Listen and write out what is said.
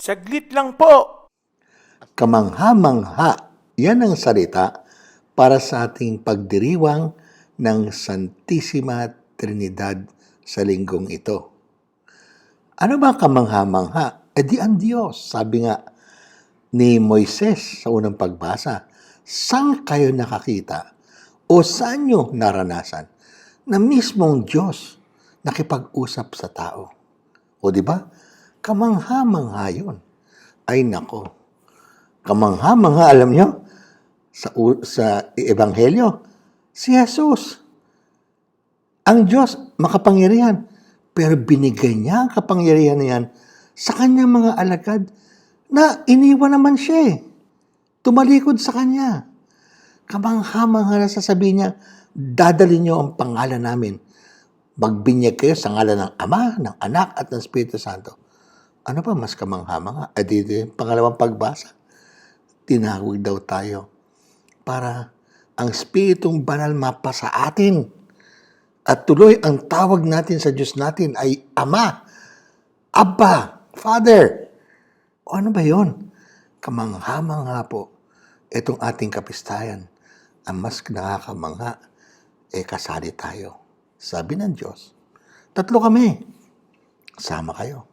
Saglit lang po. Kamangha-mangha, yan ang salita para sa ating pagdiriwang ng Santissima Trinidad sa linggong ito. Ano ba kamangha-mangha? E di ang Diyos. Sabi nga ni Moises sa unang pagbasa, saan kayo nakakita o saan nyo naranasan na mismong Diyos nakipag-usap sa tao? O di ba? Kamangha-mangha yun. Ay nako. Kamangha-mangha, alam nyo, sa, sa Ebanghelyo, si Jesus. Ang Diyos, makapangyarihan. Pero binigay niya ang kapangyarihan na yan sa kanyang mga alagad na iniwan naman siya eh. Tumalikod sa kanya. Kamangha-mangha na sasabihin niya, dadali niyo ang pangalan namin. Magbinyag kayo sa ngalan ng Ama, ng Anak, at ng Espiritu Santo. Ano pa mas kamangha-mangha? At dito yung pangalawang pagbasa. Tinawag daw tayo para ang Espiritong Banal mapa sa atin. At tuloy ang tawag natin sa Diyos natin ay Ama, Abba, Father. O ano ba yon? Kamangha-mangha po. Itong ating kapistayan. Ang mas nakakamangha, eh kasali tayo. Sabi ng Diyos, tatlo kami. Sama kayo.